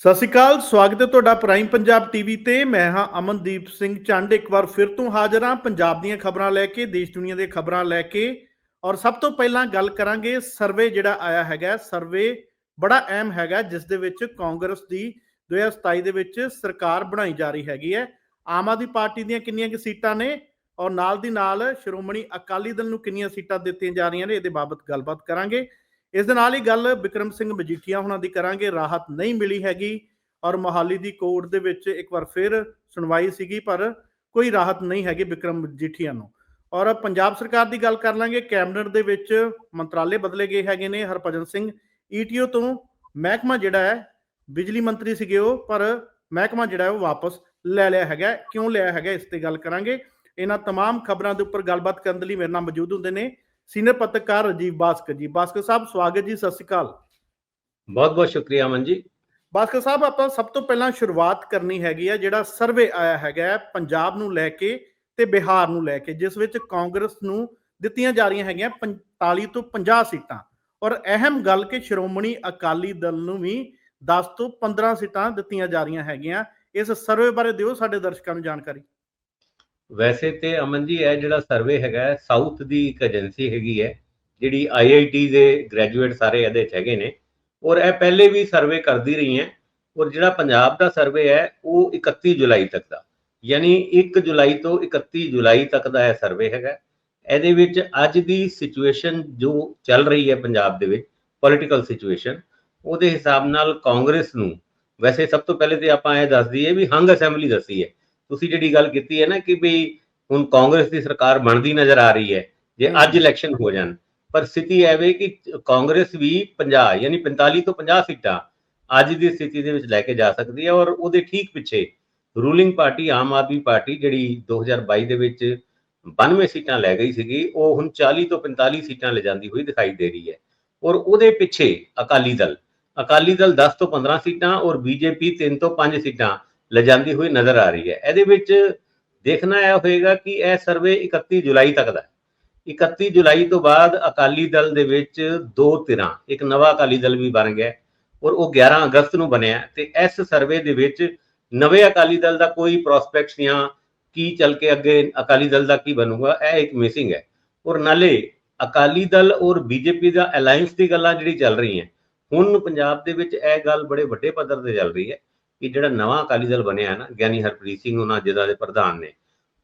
ਸਤਿ ਸ਼੍ਰੀ ਅਕਾਲ, ਸਵਾਗਤ ਹੈ ਤੁਹਾਡਾ ਪ੍ਰਾਈਮ ਪੰਜਾਬ ਟੀਵੀ ਤੇ। ਮੈਂ ਹਾਂ ਅਮਨਦੀਪ ਸਿੰਘ ਚੰਡ ਇੱਕ ਵਾਰ ਫਿਰ ਤੋਂ ਹਾਜ਼ਰ ਹਾਂ ਪੰਜਾਬ ਦੀਆਂ ਖਬਰਾਂ ਲੈ ਕੇ, ਦੇਸ਼ ਦੁਨੀਆ ਦੀਆਂ ਖਬਰਾਂ ਲੈ ਕੇ। ਔਰ ਸਭ ਤੋਂ ਪਹਿਲਾਂ ਗੱਲ ਕਰਾਂਗੇ ਸਰਵੇ ਜਿਹੜਾ ਆਇਆ ਹੈਗਾ ਸਰਵੇ ਬੜਾ ਅਹਿਮ ਹੈਗਾ ਜਿਸ ਦੇ ਵਿੱਚ ਕਾਂਗਰਸ ਦੀ 2027 ਦੇ ਵਿੱਚ ਸਰਕਾਰ ਬਣਾਈ ਜਾ ਰਹੀ ਹੈਗੀ ਹੈ। ਆਮ ਆਦਮੀ ਪਾਰਟੀ ਦੀਆਂ ਕਿੰਨੀਆਂ ਕਿ ਸੀਟਾਂ ਨੇ ਔਰ ਨਾਲ ਦੀ ਨਾਲ ਸ਼੍ਰੋਮਣੀ ਅਕਾਲੀ ਦਲ ਨੂੰ ਕਿੰਨੀਆਂ ਸੀਟਾਂ ਦਿੱਤੀਆਂ ਜਾ ਰਹੀਆਂ ਨੇ, ਇਹਦੇ ਬਾਬਤ ਗੱਲਬਾਤ ਕਰਾਂਗੇ। ਇਸ ਦੇ ਨਾਲ ਹੀ ਗੱਲ ਬਿਕਰਮ ਸਿੰਘ ਮਜੀਠੀਆ ਹੁਣਾਂ ਦੀ ਕਰਾਂਗੇ ਰਾਹਤ ਨਹੀਂ ਮਿਲੀ ਹੈਗੀ ਔਰ ਮੋਹਾਲੀ ਦੀ ਕੋਰਟ ਦੇ ਵਿੱਚ ਇੱਕ ਵਾਰ ਫਿਰ ਸੁਣਵਾਈ ਸੀਗੀ ਪਰ ਕੋਈ ਰਾਹਤ ਨਹੀਂ ਹੈਗੀ ਬਿਕਰਮ ਮਜੀਠੀਆ ਨੂੰ ਔਰ ਪੰਜਾਬ ਸਰਕਾਰ ਦੀ ਗੱਲ ਕਰ ਲਾਂਗੇ ਕੈਬਨਿਟ ਦੇ ਵਿੱਚ ਮੰਤਰਾਲੇ ਬਦਲੇ ਗਏ ਹੈਗੇ ਨੇ ਹਰਭਜਨ ਸਿੰਘ ਈਟੀਓ ਤੋਂ ਮਹਿਕਮਾ ਜਿਹੜਾ ਹੈ ਬਿਜਲੀ ਮੰਤਰੀ ਸੀਗੇ ਉਹ ਪਰ ਮਹਿਕਮਾ ਜਿਹੜਾ ਹੈ ਉਹ ਵਾਪਸ ਲੈ ਲਿਆ ਹੈਗਾ ਕਿਉਂ ਲਿਆ ਹੈਗਾ ਇਸ ਤੇ ਗੱਲ ਕਰਾਂਗੇ ਇਹਨਾਂ तमाम ਖਬਰਾਂ ਦੇ ਉੱਪਰ ਗੱਲਬਾਤ ਕਰਨ ਦੇ ਲਈ ਮੇਰੇ ਨਾਲ ਮੌਜੂਦ ਹੁੰਦੇ ਨੇ ਸੀਨੀਅਰ ਪੱਤਰਕਾਰ ਰਾਜੀਵ ਬਾਸਕਰ ਜੀ। ਬਾਸਕਰ ਸਾਹਿਬ ਸਵਾਗਤ ਜੀ ਸਤਿ ਸ਼੍ਰੀ ਅਕਾਲ। ਬਹੁਤ ਬਹੁਤ ਸ਼ੁਕਰੀਆ ਅਮਨ ਜੀ। ਬਾਸਕਰ ਸਾਹਿਬ ਆਪਾਂ ਸਭ ਤੋਂ ਪਹਿਲਾਂ ਸ਼ੁਰੂਆਤ ਕਰਨੀ ਹੈਗੀ ਆ ਜਿਹੜਾ ਸਰਵੇ ਆਇਆ ਹੈਗਾ ਪੰਜਾਬ ਨੂੰ ਲੈ ਕੇ ਤੇ ਬਿਹਾਰ ਨੂੰ ਲੈ ਕੇ ਜਿਸ ਵਿੱਚ ਕਾਂਗਰਸ ਨੂੰ ਦਿੱਤੀਆਂ ਜਾ ਰਹੀਆਂ ਹੈਗੀਆਂ 45 ਤੋਂ 50 ਸੀਟਾਂ। ਔਰ ਅਹਿਮ ਗੱਲ ਕਿ ਸ਼੍ਰੋਮਣੀ ਅਕਾਲੀ ਦਲ ਨੂੰ ਵੀ 10 ਤੋਂ 15 ਸੀਟਾਂ ਦਿੱਤੀਆਂ ਜਾ ਰਹੀਆਂ ਹੈਗੀਆਂ। ਇਸ ਸਰਵੇ ਬਾਰੇ ਦਿਓ ਸਾਡੇ ਦਰਸ਼ਕਾਂ ਨੂੰ ਜਾਣਕਾਰੀ। ਵੈਸੇ ਤੇ ਅਮਨ ਜੀ, ਇਹ ਜਿਹੜਾ ਸਰਵੇ ਹੈਗਾ ਸਾਊਥ ਦੀ ਇੱਕ ਏਜੰਸੀ ਹੈਗੀ ਹੈ, ਜਿਹੜੀ ਆਈਆਈਟੀ ਦੇ ਗ੍ਰੈਜੂਏਟ ਸਾਰੇ ਇਹਦੇ ਚ ਹੈਗੇ ਨੇ। ਔਰ ਇਹ ਪਹਿਲੇ ਵੀ ਸਰਵੇ ਕਰਦੀ ਰਹੀ ਹੈ। ਔਰ ਜਿਹੜਾ ਪੰਜਾਬ ਦਾ ਸਰਵੇ ਹੈ, ਉਹ 31 ਜੁਲਾਈ ਤੱਕ ਦਾ। ਯਾਨੀ 1 ਜੁਲਾਈ ਤੋਂ 31 ਜੁਲਾਈ ਤੱਕ ਦਾ ਇਹ ਸਰਵੇ ਹੈਗਾ। ਇਹਦੇ ਵਿੱਚ ਅੱਜ ਦੀ ਸਿਚੁਏਸ਼ਨ ਜੋ ਚੱਲ ਰਹੀ ਹੈ ਪੰਜਾਬ ਦੇ ਵਿੱਚ ਪੋਲਿਟੀਕਲ ਸਿਚੁਏਸ਼ਨ ਉਹਦੇ ਹਿਸਾਬ ਨਾਲ ਕਾਂਗਰਸ ਨੂੰ, ਵੈਸੇ ਸਭ ਤੋਂ ਪਹਿਲੇ ਤੇ ਆਪਾਂ ਇਹ ਦੱਸ ਦਈਏ ਵੀ ਹੰਗ ਅਸੈਂਬਲੀ ਦੱਸੀ ਹੈ। ਤੁਸੀਂ ਜਿਹੜੀ ਗੱਲ ਕੀਤੀ ਹੈ ਨਾ ਕਿ ਵੀ ਹੁਣ ਕਾਂਗਰਸ ਦੀ ਸਰਕਾਰ ਬਣਦੀ ਨਜ਼ਰ ਆ ਰਹੀ ਹੈ ਜੇ ਅੱਜ ਇਲੈਕਸ਼ਨ ਹੋ ਜਾਣ ਪਰ ਸਥਿਤੀ ਐਵੇਂ ਕਿ ਕਾਂਗਰਸ ਵੀ 50 ਯਾਨੀ 45 ਤੋਂ 50 ਸੀਟਾਂ ਅੱਜ ਦੀ ਸਥਿਤੀ ਦੇ ਵਿੱਚ ਲੈ ਕੇ ਜਾ ਸਕਦੀ ਹੈ ਔਰ ਉਹਦੇ ਠੀਕ ਪਿੱਛੇ ruling party Aam Aadmi party ਜਿਹੜੀ 2022 ਦੇ ਵਿੱਚ 92 ਸੀਟਾਂ ਲੈ ਗਈ ਸੀਗੀ ਉਹ ਹੁਣ 40 ਤੋਂ 45 ਸੀਟਾਂ ਲੈ ਜਾਂਦੀ ਹੋਈ ਦਿਖਾਈ ਦੇ ਰਹੀ ਹੈ। ਔਰ ਉਹਦੇ ਪਿੱਛੇ ਅਕਾਲੀ ਦਲ ਅਕਾਲੀ ਦਲ 10 ਤੋਂ 15 ਸੀਟਾਂ ਔਰ ਬੀਜੇਪੀ 3 ਤੋਂ 5 ਸੀਟਾਂ ਲਿਜਾਂਦੀ ਹੋਈ ਨਜ਼ਰ ਆ ਰਹੀ ਹੈ। ਇਹਦੇ ਵਿੱਚ ਦੇਖਣਾ ਇਹ ਹੋਏਗਾ ਕਿ ਇਹ ਸਰਵੇ 31 ਜੁਲਾਈ ਤੱਕ ਦਾ ਹੈ। 31 ਜੁਲਾਈ ਤੋਂ ਬਾਅਦ ਅਕਾਲੀ ਦਲ ਦੇ ਵਿੱਚ ਦੋ ਧਿਰਾਂ, ਇੱਕ ਨਵਾਂ ਅਕਾਲੀ ਦਲ ਵੀ ਬਣ ਗਿਆ ਔਰ ਉਹ 11 ਅਗਸਤ ਨੂੰ ਬਣਿਆ ਤੇ ਇਸ ਸਰਵੇ ਦੇ ਵਿੱਚ ਨਵੇਂ ਅਕਾਲੀ ਦਲ ਦਾ ਕੋਈ ਪ੍ਰੋਸਪੈਕਟਸ ਜਾਂ ਕੀ ਚੱਲ ਕੇ ਅੱਗੇ ਅਕਾਲੀ ਦਲ ਦਾ ਕੀ ਬਣੂਗਾ, ਇਹ ਇੱਕ ਮਿਸਿੰਗ ਹੈ। ਔਰ ਨਾਲੇ ਅਕਾਲੀ ਦਲ ਔਰ ਬੀਜੇਪੀ ਦਾ ਅਲਾਈਅੰਸ ਦੀ ਗੱਲਾਂ ਜਿਹੜੀ ਚੱਲ ਰਹੀਆਂ, ਹੁਣ ਪੰਜਾਬ ਦੇ ਵਿੱਚ ਇਹ ਗੱਲ ਬੜੇ ਵੱਡੇ ਪੱਧਰ ਤੇ ਚੱਲ ਰਹੀ ਹੈ। ਕਿ ਜਿਹੜਾ ਨਵਾਂ ਅਕਾਲੀ ਦਲ ਬਣਿਆ ਨਾ, ਗਿਆਨੀ ਹਰਪ੍ਰੀਤ ਸਿੰਘ ਉਹਨਾਂ ਜਿਹਦਾ ਦੇ ਪ੍ਰਧਾਨ ਨੇ,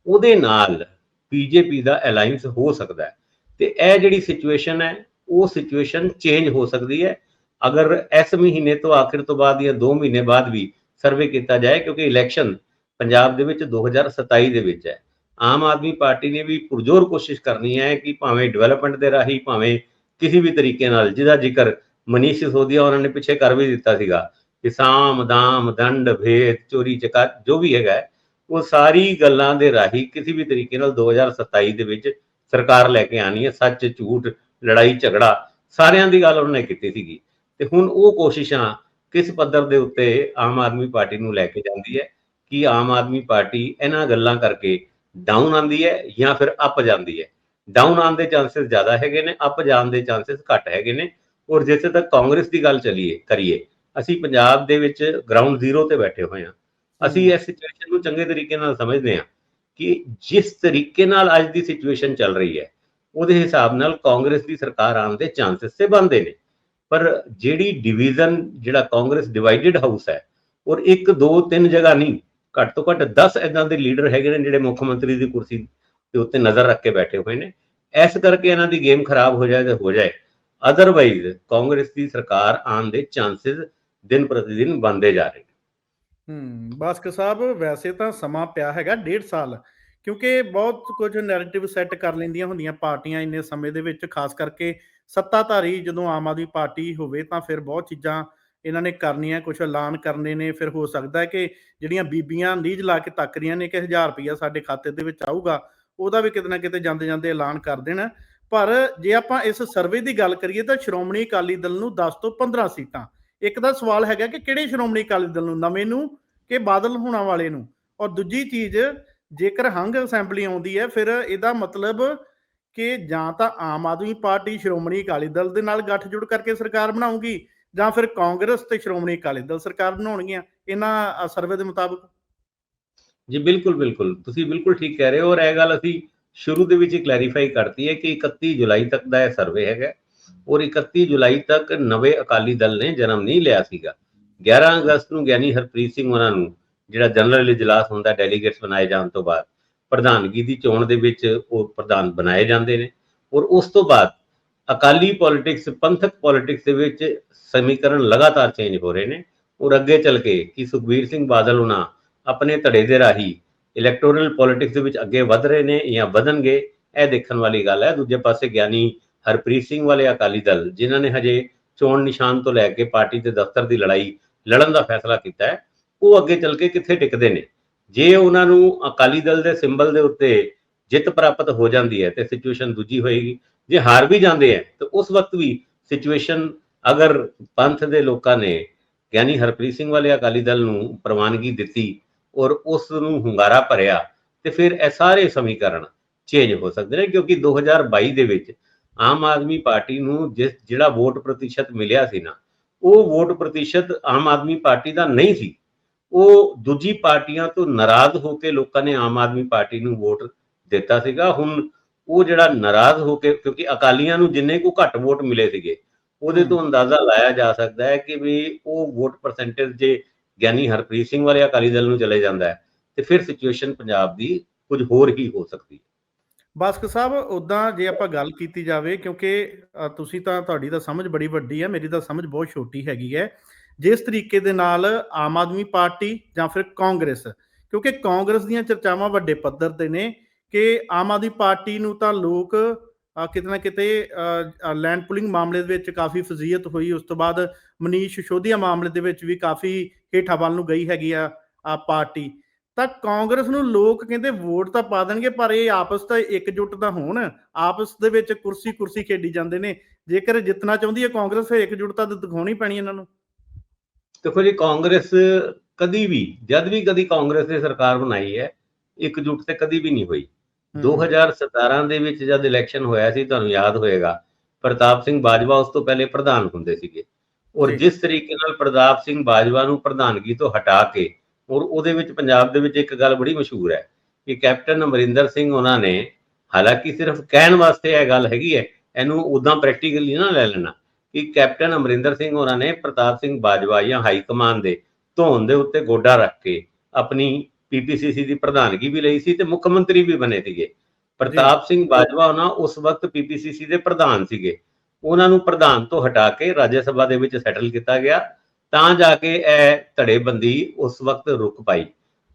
ਉਹਦੇ ਨਾਲ ਬੀਜੇਪੀ ਦਾ ਅਲਾਈਅੰਸ ਹੋ ਸਕਦਾ ਹੈ। ਤੇ ਇਹ ਜਿਹੜੀ ਸਿਚੁਏਸ਼ਨ ਹੈ, ਉਹ ਸਿਚੁਏਸ਼ਨ ਚੇਂਜ ਹੋ ਸਕਦੀ ਹੈ। ਅਗਰ ਇਸ ਮਹੀਨੇ ਤੋਂ ਆਖਿਰ ਤੋਂ ਬਾਅਦ ਜਾਂ 2 ਮਹੀਨੇ ਬਾਅਦ ਵੀ ਸਰਵੇ ਕੀਤਾ ਜਾਏ, ਕਿਉਂਕਿ ਇਲੈਕਸ਼ਨ ਪੰਜਾਬ ਦੇ ਵਿੱਚ 2027 ਦੇ ਵਿੱਚ ਹੈ। ਆਮ ਆਦਮੀ ਪਾਰਟੀ ਨੇ ਵੀ ਪੁਰਜ਼ੋਰ ਕੋਸ਼ਿਸ਼ ਕਰਨੀ ਹੈ ਕਿ ਭਾਵੇਂ ਡਿਵੈਲਪਮੈਂਟ ਦੇ ਰਾਹੀਂ, ਭਾਵੇਂ ਕਿਸੇ ਵੀ ਤਰੀਕੇ ਨਾਲ, ਜਿਹਦਾ ਜ਼ਿਕਰ ਮਨੀਸ਼ ਸਿਸੋਦੀਆ ਉਹਨਾਂ ਨੇ ਪਿੱਛੇ ਕਰ ਵੀ ਦਿੱਤਾ ਸੀਗਾ ਕਿ ਦਾਮ, ਦੰਡ ਭੇਦ ਚੋਰੀ ਚਕਾ ਜੋ ਵੀ ਹੈਗਾ ਉਹ ਸਾਰੀ ਗੱਲਾਂ ਦੇ ਰਾਹੀਂ ਕਿਸੇ ਵੀ ਤਰੀਕੇ ਨਾਲ 2027 ਦੇ ਵਿੱਚ ਸਰਕਾਰ ਲੈ ਕੇ ਆਣੀ ਹੈ, ਸੱਚ, ਝੂਠ, ਲੜਾਈ, ਝਗੜਾ, ਸਾਰਿਆਂ ਦੀ ਗੱਲ ਉਹਨਾਂ ਨੇ ਕੀਤੀ ਸੀਗੀ। ਤੇ ਹੁਣ ਉਹ ਕੋਸ਼ਿਸ਼ਾਂ ਕਿਸ ਪੱਧਰ ਦੇ ਉੱਤੇ ਆਮ ਆਦਮੀ ਪਾਰਟੀ ਨੂੰ ਲੈ ਕੇ ਜਾਂਦੀ ਹੈ ਕਿ ਆਮ ਆਦਮੀ ਪਾਰਟੀ ਇਹਨਾਂ ਗੱਲਾਂ ਕਰਕੇ ਡਾਊਨ ਆਂਦੀ ਹੈ ਜਾਂ ਫਿਰ ਅਪ ਜਾਂਦੀ ਹੈ? ਡਾਊਨ ਆਉਣ ਦੇ ਚਾਂਸਸ ਜ਼ਿਆਦਾ ਹੈਗੇ ਨੇ ਅਪ ਜਾਣ ਦੇ ਚਾਂਸਸ ਘੱਟ ਹੈਗੇ ਨੇ। ਔਰ ਜਿੱਥੇ ਤੱਕ ਕਾਂਗਰਸ ਦੀ ਗੱਲ ਚੱਲੀਏ, ਕਰੀਏ ਅਸੀਂ ਪੰਜਾਬ ਦੇ ਵਿੱਚ ਗਰਾਊਂਡ ਜ਼ੀਰੋ ਤੇ ਬੈਠੇ ਹੋਏ ਹਾਂ। ਅਸੀਂ ਇਸ ਸਿਚੁਏਸ਼ਨ ਨੂੰ ਚੰਗੇ ਤਰੀਕੇ ਨਾਲ ਸਮਝਦੇ ਹਾਂ ਕਿ ਜਿਸ ਤਰੀਕੇ ਨਾਲ ਅੱਜ ਦੀ ਸਿਚੁਏਸ਼ਨ ਚੱਲ ਰਹੀ ਹੈ ਉਹਦੇ ਹਿਸਾਬ ਨਾਲ ਕਾਂਗਰਸ ਦੀ ਸਰਕਾਰ ਆਉਣ ਦੇ ਚਾਂਸਸ ਤੇ ਬੰਦੇ ਨੇ। ਪਰ ਜਿਹੜੀ ਡਿਵੀਜ਼ਨ ਜਿਹੜਾ ਕਾਂਗਰਸ ਡਿਵਾਈਡਡ ਹਾਊਸ ਹੈ ਔਰ ਇੱਕ ਦੋ ਤਿੰਨ ਜਗ੍ਹਾ ਨਹੀਂ ਘੱਟ ਤੋਂ ਘੱਟ 10 ਇਦਾਂ ਦੇ ਲੀਡਰ ਹੈਗੇ ਨੇ ਜਿਹੜੇ ਮੁੱਖ ਮੰਤਰੀ ਦੀ ਕੁਰਸੀ ਦੇ ਉੱਤੇ ਨਜ਼ਰ ਰੱਖ ਕੇ ਬੈਠੇ ਹੋਏ ਨੇ। ਇਸ ਕਰਕੇ ਇਹਨਾਂ ਦੀ ਗੇਮ ਖਰਾਬ ਹੋ ਜਾਏ ਤੇ ਹੋ ਜਾਏ। ਅਦਰਵਾਈਜ਼ ਕਾਂਗਰਸ ਦੀ ਸਰਕਾਰ ਆਉਣ ਦੇ ਚਾਂਸਸ ਦਿਨ ਪ੍ਰਤੀ ਦਿਨ ਬੰਦੇ ਜਾ ਰਹੇ ਹੂੰ, ਬਾਸਕਰ ਸਾਹਿਬ, ਵੈਸੇ ਤਾਂ ਸਮਾਂ ਪਿਆ ਹੈਗਾ ਡੇਢ ਸਾਲ, ਕਿਉਂਕਿ ਬਹੁਤ ਕੁਝ ਨੈਰੇਟਿਵ ਸੈੱਟ ਕਰ ਲੈਂਦੀਆਂ ਹੁੰਦੀਆਂ ਪਾਰਟੀਆਂ ਇੰਨੇ ਸਮੇਂ ਦੇ ਵਿੱਚ, ਖਾਸ ਕਰਕੇ ਸੱਤਾਧਾਰੀ ਜਦੋਂ ਆਮ ਆਦਮੀ ਪਾਰਟੀ ਹੋਵੇ ਤਾਂ ਫਿਰ ਬਹੁਤ ਚੀਜ਼ਾਂ ਇਹਨਾਂ ਨੇ ਕਰਨੀਆਂ ਕੁਝ ਐਲਾਨ ਕਰਨੇ ਨੇ, ਫਿਰ ਹੋ ਸਕਦਾ ਹੈ ਕਿ ਜਿਹੜੀਆਂ ਬੀਬੀਆਂ ਲੀਜ ਲਾ ਕੇ ਤੱਕ ਰਹੀਆਂ ਨੇ ਕਿ 1000 ਰੁਪਇਆ ਸਾਡੇ ਖਾਤੇ ਦੇ ਵਿੱਚ ਆਊਗਾ, ਉਹਦਾ ਵੀ ਕਿਤੇ ਨਾ ਕਿਤੇ ਜਾਂਦੇ ਜਾਂਦੇ ਐਲਾਨ ਕਰ ਦੇਣ। ਪਰ ਜੇ ਆਪਾਂ ਇਸ ਸਰਵੇ ਦੀ ਗੱਲ ਕਰੀਏ ਤਾਂ ਸ਼੍ਰੋਮਣੀ ਅਕਾਲੀ ਦਲ ਨੂੰ 10 ਤੋਂ 15 ਸੀਟਾਂ ਇੱਕ ਦਾ ਸਵਾਲ ਹੈਗਾ ਕਿ ਕਿਹੜੇ ਸ਼੍ਰੋਮਣੀ ਅਕਾਲੀ ਦਲ ਨੂੰ, ਨਵੇਂ ਨੂੰ ਕਿ ਬਾਦਲ ਹੋਣਾ ਵਾਲੇ ਨੂੰ? ਔਰ ਦੂਜੀ ਚੀਜ਼, ਜੇਕਰ ਹੰਗ ਅਸੈਂਬਲੀ ਆਉਂਦੀ ਹੈ, ਫਿਰ ਇਹਦਾ ਮਤਲਬ ਕਿ ਜਾਂ ਤਾਂ ਆਮ ਆਦਮੀ ਪਾਰਟੀ ਸ਼੍ਰੋਮਣੀ ਅਕਾਲੀ ਦਲ ਦੇ ਨਾਲ ਗੱਠਜੋੜ ਕਰਕੇ ਸਰਕਾਰ ਬਣਾਉਗੀ ਜਾਂ ਫਿਰ ਕਾਂਗਰਸ ਤੇ ਸ਼੍ਰੋਮਣੀ ਅਕਾਲੀ ਦਲ ਸਰਕਾਰ ਬਣਾਉਣਗੀਆਂ, ਇਹਨਾਂ ਸਰਵੇ ਦੇ ਮੁਤਾਬਕ? ਜੀ, ਬਿਲਕੁਲ ਬਿਲਕੁਲ। ਤੁਸੀਂ ਬਿਲਕੁਲ ਠੀਕ ਕਹਿ ਰਹੇ ਹੋ, ਔਰ ਇਹ ਗੱਲ ਅਸੀਂ ਸ਼ੁਰੂ ਦੇ ਵਿੱਚ ਕਲੈਰੀਫਾਈ ਕਰਤੀ ਹੈ ਕਿ 31 ਜੁਲਾਈ ਤੱਕ ਦਾ ਇਹ ਸਰਵੇ ਹੈਗਾ। ਔਰ 31 ਜੁਲਾਈ ਤੱਕ ਨਵੇਂ ਅਕਾਲੀ ਦਲ ਨੇ ਜਨਮ ਨਹੀਂ ਲਿਆ ਸੀਗਾ। 11 ਅਗਸਤ ਨੂੰ ਗਿਆਨੀ ਹਰਪ੍ਰੀਤ ਸਿੰਘ ਉਹਨਾਂ ਨੂੰ ਜਿਹੜਾ ਜਨਰਲ ਇਜਲਾਸ ਹੁੰਦਾ, ਡੈਲੀਗੇਟਸ ਬਣਾਏ ਜਾਣ ਤੋਂ ਬਾਅਦ, ਪ੍ਰਧਾਨਗੀ ਦੀ ਚੋਣ ਦੇ ਵਿੱਚ ਉਹ ਪ੍ਰਧਾਨ ਬਣਾਏ ਜਾਂਦੇ ਨੇ। ਔਰ ਉਸ ਤੋਂ ਬਾਅਦ ਅਕਾਲੀ ਪੋਲਿਟਿਕਸ, ਪੰਥਕ ਪੋਲਿਟਿਕਸ ਦੇ ਵਿੱਚ ਸਮੀਕਰਨ ਲਗਾਤਾਰ ਚੇਂਜ ਹੋ ਰਹੇ ਨੇ। ਔਰ ਅੱਗੇ ਚੱਲ ਕੇ ਕਿ ਸੁਖਬੀਰ ਸਿੰਘ ਬਾਦਲ ਉਹਨਾਂ ਆਪਣੇ ਧੜੇ ਦੇ ਰਾਹੀਂ ਇਲੈਕਟੋਰਲ ਪੋਲਿਟਿਕਸ ਦੇ ਵਿੱਚ ਅੱਗੇ ਵਧ ਰਹੇ ਨੇ ਜਾਂ ਵਧਣਗੇ, ਇਹ ਦੇਖਣ ਵਾਲੀ ਗੱਲ ਹੈ। ਦੂਜੇ ਪਾਸੇ ਗਿਆਨੀ ਹਰਪ੍ਰੀਤ ਸਿੰਘ ਵਾਲੇ ਅਕਾਲੀ ਦਲ, ਜਿਨ੍ਹਾਂ ਨੇ ਹਜੇ ਚੋਣ ਨਿਸ਼ਾਨ ਤੋਂ ਲੈ ਕੇ ਪਾਰਟੀ ਦੇ ਦਫ਼ਤਰ ਦੀ ਲੜਾਈ ਲੜਨ ਦਾ ਫੈਸਲਾ ਕੀਤਾ ਹੈ, ਉਹ ਅੱਗੇ ਚੱਲ ਕੇ ਕਿੱਥੇ ਟਿਕਦੇ ਨੇ? ਜੇ ਉਹਨਾਂ ਨੂੰ ਅਕਾਲੀ ਦਲ ਦੇ ਸਿੰਬਲ ਦੇ ਉੱਤੇ ਜਿੱਤ ਪ੍ਰਾਪਤ ਹੋ ਜਾਂਦੀ ਹੈ ਤੇ ਸਿਚੁਏਸ਼ਨ ਦੂਜੀ ਹੋਏਗੀ, ਜੇ ਹਾਰ ਵੀ ਜਾਂਦੇ ਹੈ, ਤਾਂ ਉਸ ਵਕਤ ਵੀ ਸਿਚੁਏਸ਼ਨ ਅਗਰ ਪੰਥ ਦੇ ਲੋਕਾਂ ਨੇ ਗਿਆਨੀ ਹਰਪ੍ਰੀਤ ਸਿੰਘ ਵਾਲੇ ਅਕਾਲੀ ਦਲ ਨੂੰ ਪ੍ਰਵਾਨਗੀ ਦਿੱਤੀ ਔਰ ਉਸ ਨੂੰ ਹੁੰਗਾਰਾ ਭਰਿਆ, ਤੇ ਫਿਰ ਇਹ ਸਾਰੇ ਸਮੀਕਰਨ ਚੇਂਜ ਹੋ ਸਕਦੇ ਨੇ ਕਿਉਂਕਿ 2022 ਦੇ ਵਿੱਚ ਆਮ ਆਦਮੀ ਪਾਰਟੀ ਨੂੰ ਜਿਸ ਜਿਹੜਾ ਵੋਟ ਪ੍ਰਤੀਸ਼ਤ ਮਿਲਿਆ ਸੀ ਨਾ ਉਹ ਵੋਟ ਪ੍ਰਤੀਸ਼ਤ ਆਮ ਆਦਮੀ ਪਾਰਟੀ ਦਾ ਨਹੀਂ ਸੀ। ਉਹ ਦੂਜੀ ਪਾਰਟੀਆਂ ਤੋਂ ਨਾਰਾਜ਼ ਹੋ ਕੇ ਲੋਕਾਂ ਨੇ ਆਮ ਆਦਮੀ ਪਾਰਟੀ ਨੂੰ ਵੋਟ ਦਿੱਤਾ ਸੀਗਾ। ਹੁਣ ਉਹ ਜਿਹੜਾ ਨਾਰਾਜ਼ ਹੋ ਕੇ ਕਿਉਂਕਿ ਅਕਾਲੀਆਂ ਨੂੰ ਜਿੰਨੇ ਕੋ ਘੱਟ ਵੋਟ ਮਿਲੇ ਸੀਗੇ ਉਹਦੇ ਤੋਂ ਅੰਦਾਜ਼ਾ ਲਾਇਆ ਜਾ ਸਕਦਾ ਹੈ ਕਿ ਵੀ ਉਹ ਵੋਟ ਪਰਸੈਂਟੇਜ ਜੇ ਗਿਆਨੀ ਹਰਪ੍ਰੀਤ ਸਿੰਘ ਵਾਲੇ ਅਕਾਲੀ ਦਲ ਨੂੰ ਚਲੇ ਜਾਂਦਾ ਹੈ ਤੇ ਫਿਰ ਸਿਚੁਏਸ਼ਨ ਪੰਜਾਬ ਦੀ ਕੁਝ ਹੋਰ ਹੀ ਹੋ ਸਕਦੀ ਬਾਸਕ ਸਾਹਿਬ ਉਦਾਂ ਜੇ ਆਪਾਂ ਗੱਲ ਕੀਤੀ ਜਾਵੇ, ਕਿਉਂਕਿ ਤੁਸੀਂ ਤਾਂ ਤੁਹਾਡੀ ਤਾਂ ਸਮਝ ਬੜੀ ਵੱਡੀ ਹੈ, ਮੇਰੀ ਤਾਂ ਸਮਝ ਬਹੁਤ ਛੋਟੀ ਹੈਗੀ ਹੈ। ਜਿਸ ਤਰੀਕੇ ਦੇ ਨਾਲ ਆਮ ਆਦਮੀ ਪਾਰਟੀ ਜਾਂ ਫਿਰ ਕਾਂਗਰਸ, ਕਿਉਂਕਿ ਕਾਂਗਰਸ ਦੀਆਂ ਚਰਚਾਵਾਂ ਵੱਡੇ ਪੱਧਰ ਤੇ ਨੇ ਕਿ ਆਮ ਆਦਮੀ ਪਾਰਟੀ ਨੂੰ ਤਾਂ ਲੋਕ ਕਿਤੇ ਨਾ ਕਿਤੇ ਲੈਂਡ ਪੁਲਿੰਗ ਮਾਮਲੇ ਦੇ ਵਿੱਚ ਕਾਫੀ ਫਜ਼ੀਅਤ ਹੋਈ, ਉਸ ਤੋਂ ਬਾਅਦ ਮਨੀਸ਼ ਸਿਸੋਦੀਆ ਮਾਮਲੇ ਦੇ ਵਿੱਚ ਵੀ ਕਾਫੀ ਹੇਠਾਂ ਵੱਲ ਨੂੰ ਗਈ ਹੈਗੀ ਆ ਪਾਰਟੀ। ਤਾਂ ਕਾਂਗਰਸ ਨੂੰ ਲੋਕ ਕਹਿੰਦੇ ਵੋਟ ਤਾਂ ਪਾ ਦੇਣਗੇ ਪਰ ਇਹ ਆਪਸ ਤਾਂ ਇਕਜੁੱਟ ਤਾਂ ਹੋਣ। ਆਪਸ ਦੇ ਵਿੱਚ ਕੁਰਸੀ ਕੁਰਸੀ ਖੇਡੀ ਜਾਂਦੇ ਨੇ। ਜੇਕਰ ਜਿੱਤਣਾ ਚਾਹੁੰਦੀ ਹੈ ਕਾਂਗਰਸ ਫਿਰ ਇਕਜੁੱਟਤਾ ਤਾਂ ਦਿਖਾਉਣੀ ਪੈਣੀ ਇਹਨਾਂ ਨੂੰ। ਦੇਖੋ ਜੀ ਕਾਂਗਰਸ ਕਦੀ ਵੀ ਜਦ ਵੀ ਕਦੀ ਕਾਂਗਰਸ ਨੇ ਸਰਕਾਰ ਬਣਾਈ ਹੈ ਇਕਜੁੱਟ ਤੇ ਕਦੀ ਵੀ ਨਹੀਂ ਹੋਈ। 2017 ਦੇ ਵਿੱਚ ਜਦ ਇਲੈਕਸ਼ਨ ਹੋਇਆ ਸੀ ਤੁਹਾਨੂੰ ਯਾਦ ਹੋਏਗਾ ਪ੍ਰਤਾਪ ਸਿੰਘ ਬਾਜਵਾ ਉਸ ਤੋਂ ਪਹਿਲੇ ਪ੍ਰਧਾਨ ਹੁੰਦੇ ਸੀਗੇ। ਔਰ। ਜਿਸ ਤਰੀਕੇ ਨਾਲ ਪ੍ਰਤਾਪ ਸਿੰਘ ਬਾਜਵਾ ਨੂੰ ਪ੍ਰਧਾਨਗੀ ਤੋਂ ਹਟਾ ਕੇ ਔਰ ਉਹਦੇ ਵਿੱਚ ਪੰਜਾਬ ਦੇ ਵਿੱਚ ਇੱਕ ਗੱਲ ਬੜੀ ਮਸ਼ਹੂਰ ਹੈ ਕਿ ਕੈਪਟਨ ਅਮਰਿੰਦਰ ਸਿੰਘ ਉਹਨਾਂ ਨੇ ਹਾਲਾਂਕਿ ਸਿਰਫ ਕਹਿਣ ਵਾਸਤੇ ਇਹ ਗੱਲ ਹੈਗੀ ਹੈ ਇਹਨੂੰ ਉਦਾਂ ਪ੍ਰੈਕਟੀਕਲੀ ਨਾ ਲੈ ਲੈਣਾ ਕਿ ਕੈਪਟਨ ਅਮਰਿੰਦਰ ਸਿੰਘ ਉਹਨਾਂ ਨੇ ਪ੍ਰਤਾਪ ਸਿੰਘ ਬਾਜਵਾ ਜਾਂ ਹਾਈ ਕਮਾਨ ਦੇ ਧੌਣ ਦੇ ਉੱਤੇ ਗੋਡਾ ਰੱਖ ਕੇ ਆਪਣੀ ਪੀਪੀਸੀਸੀ ਦੀ ਪ੍ਰਧਾਨਗੀ ਵੀ ਲਈ ਸੀ ਤੇ ਮੁੱਖ ਮੰਤਰੀ ਵੀ ਬਣੇ ਸੀਗੇ। ਪ੍ਰਤਾਪ ਸਿੰਘ ਬਾਜਵਾ ਉਹਨਾਂ ਉਸ ਵਕਤ ਪੀਪੀਸੀਸੀ ਦੇ ਪ੍ਰਧਾਨ ਸੀਗੇ। ਉਹਨਾਂ ਨੂੰ ਪ੍ਰਧਾਨ ਤੋਂ ਹਟਾ ਕੇ ਰਾਜ ਸਭਾ ਦੇ ਵਿੱਚ ਸੈਟਲ ਕੀਤਾ ਗਿਆ। ਤਾਂ ਜਾ ਕੇ ਇਹ ਧੜੇਬੰਦੀ ਉਸ ਵਕਤ ਰੁਕ ਪਾਈ।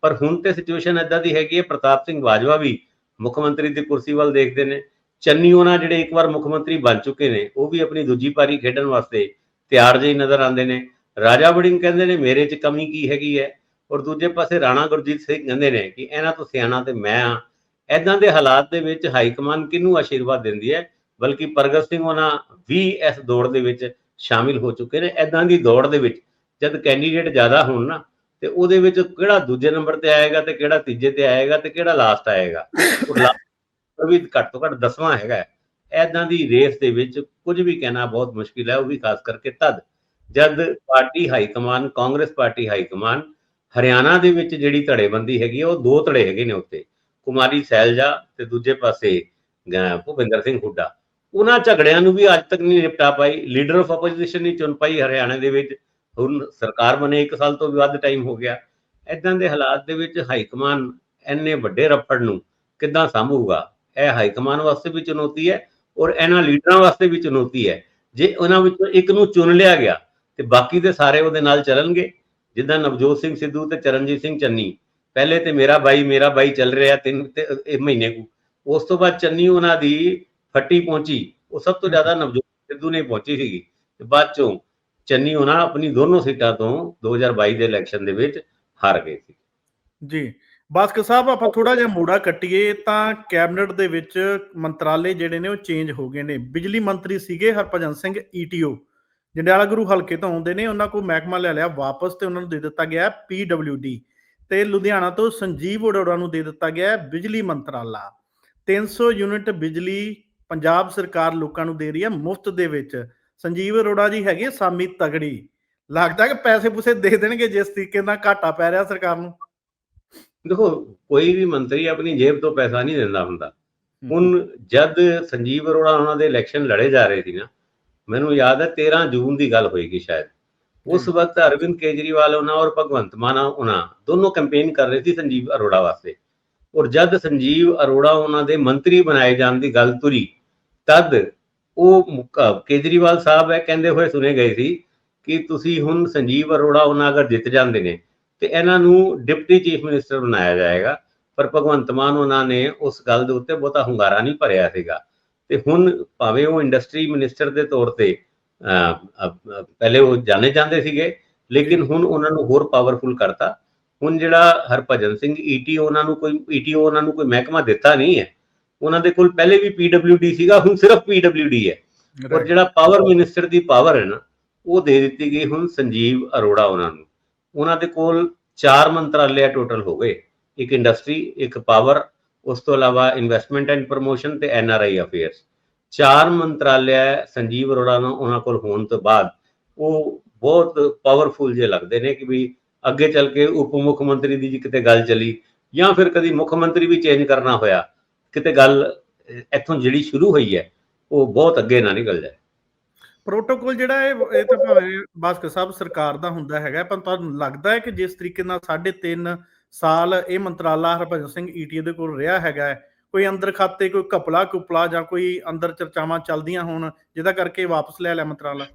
ਪਰ ਹੁਣ ਤੇ ਸਿਚੁਏਸ਼ਨ ਇਦਾਂ ਦੀ ਹੈਗੀ ਹੈ, ਪ੍ਰਤਾਪ ਸਿੰਘ ਬਾਜਵਾ ਵੀ ਮੁੱਖ ਮੰਤਰੀ ਦੀ ਕੁਰਸੀ ਵੱਲ ਦੇਖਦੇ ਨੇ। ਚੰਨੀ ਉਹਨਾਂ ਜਿਹੜੇ ਇੱਕ ਵਾਰ ਮੁੱਖ ਮੰਤਰੀ ਬਣ ਚੁੱਕੇ ਨੇ, ਉਹ ਵੀ ਆਪਣੀ ਦੂਜੀ ਪਾਰੀ ਖੇਡਣ ਵਾਸਤੇ ਤਿਆਰ ਜਿਹੇ ਨਜ਼ਰ ਆਉਂਦੇ ਨੇ। ਰਾਜਾ ਵੜਿੰਗ ਕਹਿੰਦੇ ਨੇ, ਮੇਰੇ 'ਚ ਕਮੀ ਕੀ ਹੈਗੀ ਹੈ? ਔਰ ਦੂਜੇ ਪਾਸੇ ਰਾਣਾ ਗੁਰਜੀਤ ਸਿੰਘ ਕਹਿੰਦੇ ਨੇ ਕਿ ਇਹਨਾਂ ਤੋਂ ਸਿਆਣਾ ਤੇ ਮੈਂ ਆ ਐਦਾਂ ਦੇ ਹਾਲਾਤ ਦੇ ਵਿੱਚ ਹਾਈ ਕਮਾਨ ਕਿਹਨੂੰ ਆਸ਼ੀਰਵਾਦ ਦਿੰਦੀ ਹੈ? ਬਲਕਿ ਪ੍ਰਗਟ ਸਿੰਘ ਉਹਨਾਂ ਵੀ ਇਸ ਦੌੜ ਦੇ ਵਿੱਚ ਸ਼ਾਮਿਲ ਹੋ ਚੁੱਕੇ ਨੇ। ਐਦਾਂ ਦੀ ਦੌੜ ਦੇ ਵਿੱਚ ਜਦ ਕੈਂਡੀਡੇਟ ਜ਼ਿਆਦਾ ਹੋਣ ਨਾ, ਤੇ ਉਹਦੇ ਵਿੱਚ ਕਿਹੜਾ ਦੂਜੇ ਨੰਬਰ ਤੇ ਆਏਗਾ ਤੇ ਕਿਹੜਾ ਤੀਜੇ ਤੇ ਆਏਗਾ ਤੇ ਕਿਹੜਾ ਲਾਸਟ ਆਏਗਾ? ਉਹ ਵੀ ਘੱਟ ਤੋਂ ਘੱਟ ਦਸਵਾਂ ਹੈਗਾ ਐਦਾਂ ਦੀ ਰੇਸ ਦੇ ਵਿੱਚ ਕੁਝ ਵੀ ਕਹਿਣਾ ਬਹੁਤ ਮੁਸ਼ਕਿਲ ਹੈ, ਉਹ ਵੀ ਖਾਸ ਕਰਕੇ ਤਦ ਜਦ party high command Congress party high command Haryana ਦੇ ਵਿੱਚ ਜਿਹੜੀ ਧੜੇਬੰਦੀ ਹੈਗੀ ਉਹ ਦੋ ਧੜੇ ਹੈਗੇ ਨੇ ਉੱਤੇ। ਕੁਮਾਰੀ ਸੈਲਜਾ ਤੇ ਦੂਜੇ ਪਾਸੇ ਭੁਪਿੰਦਰ ਸਿੰਘ ਹੁੱਡਾ। ਉਹਨਾਂ ਝਗੜਿਆਂ ਨੂੰ ਵੀ ਅੱਜ ਤੱਕ ਨਹੀਂ ਨਿਪਟਾ ਪਾਈ। ਲੀਡਰ ਆਫ ਆਪੋਜੀਸ਼ਨ ਨਹੀਂ ਚੁਣ ਪਾਈ ਹਰਿਆਣਾ ਦੇ ਵਿੱਚ। ਹੁਣ ਸਰਕਾਰ ਬਣੇ 1 ਸਾਲ ਤੋਂ ਵੀ ਵੱਧ ਟਾਈਮ ਹੋ ਗਿਆ। ਐਦਾਂ ਦੇ ਹਾਲਾਤ ਦੇ ਵਿੱਚ ਹਾਈ ਕਮਾਨ ਐਨੇ ਵੱਡੇ ਰੱਫੜ ਨੂੰ ਕਿੱਦਾਂ ਸੰਭੂਗਾ? ਇਹ ਹਾਈ ਕਮਾਨ ਵਾਸਤੇ ਵੀ ਚੁਣੌਤੀ ਹੈ ਔਰ ਇਹਨਾਂ ਲੀਡਰਾਂ ਵਾਸਤੇ ਵੀ ਚੁਣੌਤੀ ਹੈ। ਜੇ ਉਹਨਾਂ ਵਿੱਚੋਂ ਇੱਕ ਨੂੰ ਚੁਣ ਲਿਆ ਗਿਆ ਤੇ ਬਾਕੀ ਦੇ ਸਾਰੇ ਉਹਦੇ ਨਾਲ ਚੱਲਣਗੇ। ਜਿੱਦਾਂ ਨਵਜੋਤ ਸਿੰਘ ਸਿੱਧੂ ਤੇ ਚਰਨਜੀਤ ਸਿੰਘ ਚੰਨੀ। ਪਹਿਲੇ ਤੇ ਮੇਰਾ ਬਾਈ ਮੇਰਾ ਬਾਈ ਚੱਲ ਰਿਹਾ ਤਿੰਨ ਤੇ ਇਹ ਮਹੀਨੇ ਕੁ। ਉਸ ਤੋਂ ਬਾਅਦ ਚੰਨੀ ਉਹਨਾਂ ਦੀ ਫੱਟੀ ਪਹੁੰਚੀ। ਉਹ ਸਭ ਤੋਂ ਜ਼ਿਆਦਾ ਨਵਜੋਤ ਸਿੱਧੂ ਨੇ ਪਹੁੰਚੀ ਸੀਗੀ। ਤੇ ਬਾਅਦ ਚੋਂ ਚੰਨੀ ਉਹਨਾਂ ਆਪਣੀ ਦੋਨੋਂ ਸੀਟਾਂ ਤੋਂ 2022 ਦੇ ਇਲੈਕਸ਼ਨ ਦੇ ਵਿੱਚ ਹਾਰ ਗਏ ਸੀ। ਜੀ ਬਾਸਕ ਸਾਹਿਬ ਆਪਾਂ ਥੋੜਾ ਜਿਹਾ ਮੋੜਾ ਕੱਟੀਏ ਤਾਂ ਕੈਬਨਿਟ ਦੇ ਵਿੱਚ ਮੰਤਰਾਲੇ ਜਿਹੜੇ ਨੇ ਉਹ ਚੇਂਜ ਹੋ ਗਏ ਨੇ। ਬਿਜਲੀ ਮੰਤਰੀ ਸੀਗੇ ਹਰਭਜਨ ਸਿੰਘ ਈਟੀਓ ਜੰਡਿਆਲਾ ਗੁਰੂ ਹਲਕੇ ਤੋਂ ਆਉਂਦੇ ਨੇ, ਉਹਨਾਂ ਕੋਲ ਮਹਿਕਮਾ ਲੈ ਲਿਆ ਵਾਪਸ ਤੇ ਉਹਨਾਂ ਨੂੰ ਦੇ ਦਿੱਤਾ ਗਿਆ ਪੀਡਬਲਯੂਡੀ ਤੇ ਲੁਧਿਆਣਾ ਤੋਂ ਸੰਜੀਵ ਅਰੋੜਾ ਨੂੰ ਦੇ ਦਿੱਤਾ ਗਿਆ ਬਿਜਲੀ ਮੰਤਰਾਲਾ। 300 ਯੂਨਿਟ ਬਿਜਲੀ ਪੰਜਾਬ ਸਰਕਾਰ ਲੋਕਾਂ ਨੂੰ ਦੇ ਰਹੀ ਹੈ ਮੁਫਤ ਦੇ ਵਿੱਚ। ਸੰਜੀਵ ਅਰੋੜਾ ਜੀ ਹੈਗੇ ਸਾਮੀ ਤਗੜੀ। ਲੱਗਦਾ ਕਿ ਪੈਸੇ ਪੂਸੇ ਦੇ ਦੇਣਗੇ ਜਿਸ ਤਰੀਕੇ ਨਾਲ ਘਾਟਾ ਪੈ ਰਿਹਾ ਸਰਕਾਰ ਨੂੰ। ਦੇਖੋ ਕੋਈ ਵੀ ਮੰਤਰੀ ਆਪਣੀ ਜੇਬ ਤੋਂ ਪੈਸਾ ਨਹੀਂ ਦਿੰਦਾ ਹੁੰਦਾ। ਹੁਣ ਜਦ ਸੰਜੀਵ ਅਰੋੜਾ ਉਹਨਾਂ ਦੇ ਇਲੈਕਸ਼ਨ ਲੜੇ ਜਾ ਰਹੇ ਸੀ ਨਾ ਮੈਨੂੰ ਯਾਦ ਹੈ 13 ਜੂਨ ਦੀ ਗੱਲ ਹੋਏਗੀ ਸ਼ਾਇਦ। ਉਸ। ਵਕਤ ਅਰਵਿੰਦ ਕੇਜਰੀਵਾਲ ਉਹਨਾਂ ਔਰ ਭਗਵੰਤ ਮਾਨ ਉਹਨਾਂ ਦੋਨੋਂ ਕੈਂਪੇਨ ਕਰ ਰਹੇ ਸੀ ਸੰਜੀਵ ਅਰੋੜਾ ਵਾਸਤੇ। ਔਰ ਜਦ ਸੰਜੀਵ ਅਰੋੜਾ ਉਹਨਾਂ ਦੇ ਮੰਤਰੀ ਬਣਾਏ ਜਾਣ ਦੀ ਗੱਲ ਤੁਰੀ ਤਦ ਉਹ ਕੇਜਰੀਵਾਲ ਸਾਹਿਬ ਇਹ ਕਹਿੰਦੇ ਹੋਏ ਸੁਣੇ ਗਏ ਸੀ ਕਿ ਤੁਸੀਂ ਹੁਣ ਸੰਜੀਵ ਅਰੋੜਾ ਉਹਨਾਂ ਅਗਰ ਜਿੱਤ ਜਾਂਦੇ ਨੇ, ਤੇ ਇਹਨਾਂ ਨੂੰ ਡਿਪਟੀ ਚੀਫ ਮਿਨਿਸਟਰ ਬਣਾਇਆ ਜਾਏਗਾ। ਪਰ ਭਗਵੰਤ ਮਾਨ ਉਹਨਾਂ ਨੇ ਉਸ ਗੱਲ ਦੇ ਉੱਤੇ ਬਹੁਤਾ ਹੁੰਗਾਰਾ ਨਹੀਂ ਭਰਿਆ ਸੀਗਾ। ਤੇ ਹੁਣ ਭਾਵੇਂ ਉਹ ਇੰਡਸਟਰੀ ਮਿਨਿਸਟਰ ਦੇ ਤੌਰ ਤੇ ਪਹਿਲੇ ਉਹ ਜਾਣੇ ਜਾਂਦੇ ਸੀਗੇ, ਲੇਕਿਨ ਹੁਣ ਉਹਨਾਂ ਨੂੰ ਹੋਰ ਪਾਵਰਫੁਲ ਕਰਤਾ। ਹੁਣ ਜਿਹੜਾ ਹਰਭਜਨ ਸਿੰਘ ਈਟੀ ਉਹਨਾਂ ਨੂੰ ਕੋਈ ਈਟੀਓ ਉਹਨਾਂ ਨੂੰ ਕੋਈ ਮਹਿਕਮਾ ਦਿੱਤਾ ਨਹੀਂ ਹੈ। ਉਹਨਾਂ ਦੇ ਕੋਲ ਪਹਿਲੇ ਵੀ ਪੀਡਬਲਯੂਡੀ ਸੀਗਾ ਹੁਣ ਸਿਰਫ ਪੀਡਬਲਯੂਡੀ ਹੈ। ਔਰ ਜਿਹੜਾ ਪਾਵਰ ਮਿਨਿਸਟਰ ਦੀ ਪਾਵਰ ਹੈ ਨਾ ਉਹ ਦੇ ਦਿੱਤੀ ਗਈ ਹੁਣ ਸੰਜੀਵ ਅਰੋੜਾ ਉਹਨਾਂ ਨੂੰ। ਉਹਨਾਂ ਦੇ ਕੋਲ ਚਾਰ ਮੰਤਰਾਲੇ ਟੋਟਲ ਹੋ ਗਏ। ਇੱਕ ਇੰਡਸਟਰੀ ਇੱਕ ਪਾਵਰ ਉਸ ਤੋਂ ਇਲਾਵਾ ਇਨਵੈਸਟਮੈਂਟ ਐਂਡ ਪ੍ਰੋਮੋਸ਼ਨ ਤੇ ਐਨਆਰਆਈ ਅਫੇਅਰਸ ਚਾਰ ਮੰਤਰਾਲੇ ਸੰਜੀਵ ਅਰੋੜਾ ਨੂੰ ਉਹਨਾਂ ਕੋਲ ਹੋਣ ਤੋਂ ਬਾਅਦ ਉਹ ਬਹੁਤ ਪਾਵਰਫੁਲ ਜੇ ਲੱਗਦੇ ਨੇ ਕਿ ਵੀ ਅੱਗੇ ਚੱਲ ਕੇ ਉਪ ਮੁੱਖ ਮੰਤਰੀ ਦੀ ਜੀ ਕਿਤੇ ਗੱਲ ਚੱਲੀ ਜਾਂ ਫਿਰ ਕਦੀ ਮੁੱਖ ਮੰਤਰੀ ਵੀ ਚੇਂਜ ਕਰਨਾ ਹੋਇਆ ਕਿਤੇ ਗੱਲ ਇੱਥੋਂ ਜਿਹੜੀ ਸ਼ੁਰੂ ਹੋਈ ਹੈ ਉਹ ਬਹੁਤ ਅੱਗੇ ਨਾ ਨਿਕਲ ਜਾਏ। ਪ੍ਰੋਟੋਕੋਲ ਜਿਹੜਾ ਇਹ ਇਹ ਤਾਂ ਭਾਵੇਂ ਬਾਸਕਰ ਸਾਹਿਬ ਸਰਕਾਰ ਦਾ ਹੁੰਦਾ ਹੈਗਾ ਪਰ ਤੁਹਾਨੂੰ ਲੱਗਦਾ ਹੈ ਕਿ ਜਿਸ ਤਰੀਕੇ ਨਾਲ 3.5 ਸਾਲ ਇਹ ਮੰਤਰਾਲਾ ਹਰਭਜਨ ਸਿੰਘ ਈਟੀਏ ਦੇ ਕੋਲ ਰਿਹਾ ਹੈਗਾ ਕੋਈ ਅੰਦਰ ਖਾਤੇ ਕੋਈ ਘਪਲਾ ਕੁਪਲਾ ਜਾਂ ਕੋਈ ਅੰਦਰ ਚਰਚਾਵਾਂ ਚੱਲਦੀਆਂ ਹੋਣ ਜਿਹਦਾ ਕਰਕੇ ਵਾਪਸ ਲੈ ਲਿਆ ਮੰਤਰਾਲਾ?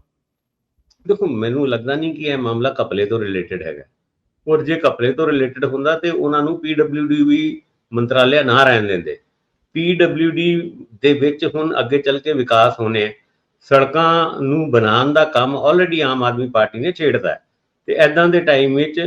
ਦੇਖੋ ਮੈਨੂੰ ਲੱਗਦਾ ਨਹੀਂ ਕਿ ਇਹ ਮਾਮਲਾ ਕਪਲੇ ਤੋਂ ਰਿਲੇਟਡ ਹੈਗਾ। ਔਰ ਜੇ ਕਪਲੇ ਤੋਂ ਰਿਲੇਟਡ ਹੁੰਦਾ ਤੇ ਉਹਨਾਂ ਨੂੰ ਪੀਡਬਲਯੂਡੀ ਵੀ ਮੰਤਰਾਲਿਆ ਨਾ ਰਹਿਣ ਦਿੰਦੇ। ਪੀਡਬਲਯੂਡੀ ਦੇ ਵਿੱਚ ਹੁਣ ਅੱਗੇ ਚੱਲ ਕੇ ਵਿਕਾਸ ਹੋਣੇ ਸੜਕਾਂ ਨੂੰ ਬਣਾਉਣ ਦਾ ਕੰਮ ਆਲਰੇਡੀ ਆਮ ਆਦਮੀ ਪਾਰਟੀ ਨੇ ਛੇੜਦਾ ਹੈ। ਤੇ ਐਦਾਂ ਦੇ ਟਾਈਮ ਵਿੱਚ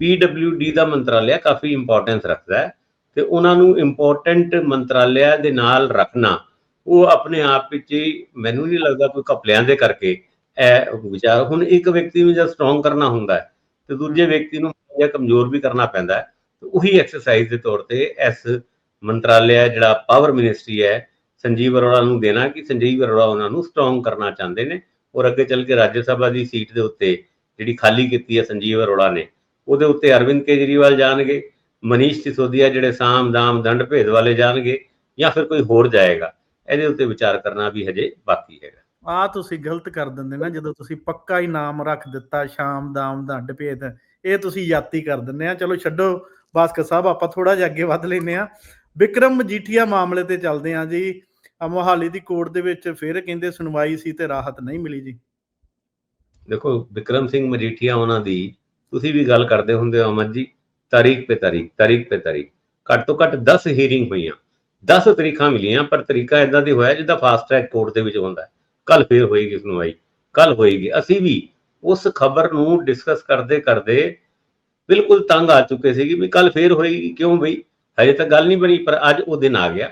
ਪੀਡਬਲਯੂਡੀ ਦਾ ਮੰਤਰਾਲਿਆ ਕਾਫੀ ਇੰਪੋਰਟੈਂਸ ਰੱਖਦਾ ਹੈ ਤੇ ਉਹਨਾਂ ਨੂੰ ਇੰਪੋਰਟੈਂਟ ਮੰਤਰਾਲਿਆ ਦੇ ਨਾਲ ਰੱਖਣਾ, ਉਹ ਆਪਣੇ ਆਪ ਵਿੱਚ ਹੀ ਮੈਨੂੰ ਨਹੀਂ ਲੱਗਦਾ ਕੋਈ ਘਪਲਿਆਂ ਦੇ ਕਰਕੇ ਇਹ ਵਿਚਾਰ, ਹੁਣ ਇੱਕ ਵਿਅਕਤੀ ਨੂੰ ਜਦ ਸਟਰੋਂਗ ਕਰਨਾ ਹੁੰਦਾ ਹੈ ਤੇ ਦੂਜੇ ਵਿਅਕਤੀ ਨੂੰ ਜਾਂ ਕਮਜ਼ੋਰ ਵੀ ਕਰਨਾ ਪੈਂਦਾ ਹੈ, ਤੇ ਉਹੀ ਐਕਸਰਸਾਈਜ਼ ਦੇ ਤੌਰ ਤੇ ਇਸ ਮੰਤਰਾਲਿਆ ਜਿਹੜਾ ਪਾਵਰ ਮਿਨਿਸਟਰੀ ਹੈ, ਸੰਜੀਵ ਅਰੋੜਾ ਨੂੰ ਦੇਣਾ ਕਿ ਸੰਜੀਵ ਅਰੋੜਾ ਉਹਨਾਂ ਨੂੰ ਸਟਰੋਂਗ ਕਰਨਾ ਚਾਹੁੰਦੇ ਨੇ ਔਰ ਅੱਗੇ ਚੱਲ ਕੇ ਰਾਜ ਸਭਾ ਦੀ ਸੀਟ ਦੇ ਉੱਤੇ ਜਿਹੜੀ ਖਾਲੀ ਕੀਤੀ ਹੈ ਸੰਜੀਵ ਅਰੋੜਾ ਨੇ, ਉਹਦੇ ਉੱਤੇ ਅਰਵਿੰਦ ਕੇਜਰੀਵਾਲ ਜਾਣਗੇ, ਮਨੀਸ਼ ਸਿਸੋਦੀਆ ਜਿਹੜੇ ਸਾਮ ਦਾਮ ਦੰਡ ਭੇਦ ਵਾਲੇ ਜਾਣਗੇ ਜਾਂ ਫਿਰ ਕੋਈ ਹੋਰ ਜਾਏਗਾ, ਇਹਦੇ ਉੱਤੇ ਵਿਚਾਰ ਕਰਨਾ ਵੀ ਹਜੇ ਬਾਕੀ ਹੈਗਾ। ਆ ਤੁਸੀਂ ਗਲਤ ਕਰ ਦਿੰਦੇ ਨਾ, ਜਦੋਂ ਤੁਸੀਂ ਪੱਕਾ ਹੀ ਨਾਮ ਰੱਖ ਦਿੱਤਾ, ਸ਼ਾਮ, ਦਾਮ, ਦੰਡ ਭੇਦ, ਇਹ ਤੁਸੀਂ ਯਾਤੀ ਕਰ ਦਿੰਦੇ ਆ। ਚਲੋ ਛੱਡੋ, ਬਾਸਕਰ ਸਾਹਿਬ, ਆਪਾਂ ਥੋੜਾ ਜਿਹਾ ਅੱਗੇ ਵੱਧ ਲੈਨੇ ਆ ਵਿਕਰਮ ਮਜੀਠੀਆ ਮਾਮਲੇ ਤੇ ਚੱਲਦੇ ਆ ਜੀ। ਮੋਹਾਲੀ ਦੀ ਕੋਰਟ ਦੇ ਵਿੱਚ ਫਿਰ ਕਹਿੰਦੇ ਸੁਣਵਾਈ ਸੀ ਤੇ ਰਾਹਤ ਨਹੀਂ ਮਿਲੀ ਜੀ। ਦੇਖੋ, ਵਿਕਰਮ ਸਿੰਘ ਮਜੀਠੀਆ ਉਹਨਾਂ ਦੀ, ਤੁਸੀਂ ਵੀ ਗੱਲ ਕਰਦੇ ਹੁੰਦੇ ਹੋ ਅਮਨ ਜੀ, ਤਾਰੀਖ ਪੇ ਤਾਰੀਖ ਤਾਰੀਖ ਪੇ ਤਾਰੀਖ। ਘੱਟ ਤੋਂ ਘੱਟ 10 ਹੀਅਰਿੰਗ ਹੋਈਆਂ। 10 ਤਰੀਕਾਂ ਮਿਲੀਆਂ, ਪਰ ਤਰੀਕਾ ਇਦਾਂ ਦੀ ਹੋਇਆ ਜਿੱਦਾਂ ਫਾਸਟ ਟਰੈਕ ਕੋਰਟ ਦੇ ਵਿੱਚ ਹੁੰਦਾ ਕੱਲ ਫੇਰ ਹੋਏਗੀ ਸੁਣਵਾਈ ਕੱਲ ਹੋਏਗੀ। ਅਸੀਂ ਵੀ ਉਸ ਖਬਰ ਨੂੰ ਡਿਸਕਸ ਕਰਦੇ ਕਰਦੇ ਬਿਲਕੁਲ ਤੰਗ ਆ ਚੁੱਕੇ ਸੀ ਕਿ ਵੀ ਕੱਲ ਫੇਰ ਹੋਏਗੀ ਕਿਉਂ ਬਈ? ਹਜੇ ਤੱਕ ਗੱਲ ਨਹੀਂ ਬਣੀ, ਪਰ ਅੱਜ ਉਹ ਦਿਨ ਆ ਗਿਆ,